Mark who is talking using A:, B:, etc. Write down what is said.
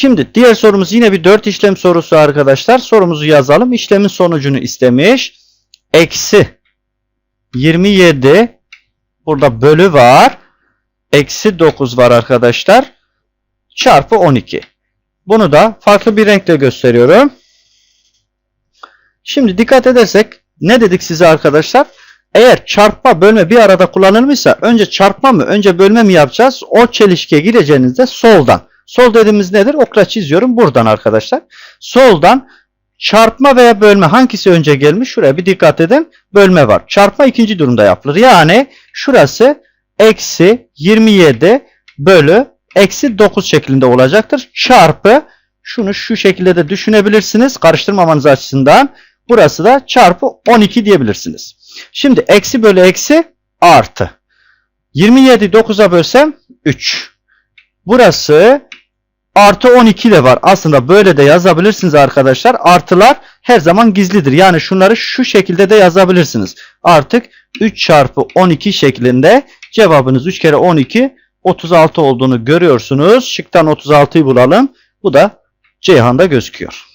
A: Şimdi diğer sorumuz yine bir 4 işlem sorusu arkadaşlar. Sorumuzu yazalım. İşlemin sonucunu istemiş. Eksi 27 burada bölü var. Eksi 9 var arkadaşlar. Çarpı 12. Bunu da farklı bir renkle gösteriyorum. Şimdi dikkat edersek ne dedik size arkadaşlar? Eğer çarpma bölme bir arada kullanılmışsa önce çarpma mı önce bölme mi yapacağız? O çelişkiye gireceğinizde soldan. Sol dediğimiz nedir? Okla çiziyorum buradan arkadaşlar. Soldan çarpma veya bölme hangisi önce gelmiş? Şuraya bir dikkat edin. Bölme var. Çarpma ikinci durumda yapılır. Yani şurası eksi 27 bölü eksi 9 şeklinde olacaktır. Çarpı şunu şu şekilde de düşünebilirsiniz. Karıştırmamanız açısından. Burası da çarpı 12 diyebilirsiniz. Şimdi eksi bölü eksi artı. 27 9'a bölsem 3. Burası artı 12 de var. Aslında böyle de yazabilirsiniz arkadaşlar. Artılar her zaman gizlidir. Yani şunları şu şekilde de yazabilirsiniz. Artık 3 çarpı 12 şeklinde cevabınız 3 kere 12 36 olduğunu görüyorsunuz. Şıktan 36'yı bulalım. Bu da Ceyhan'da gözüküyor.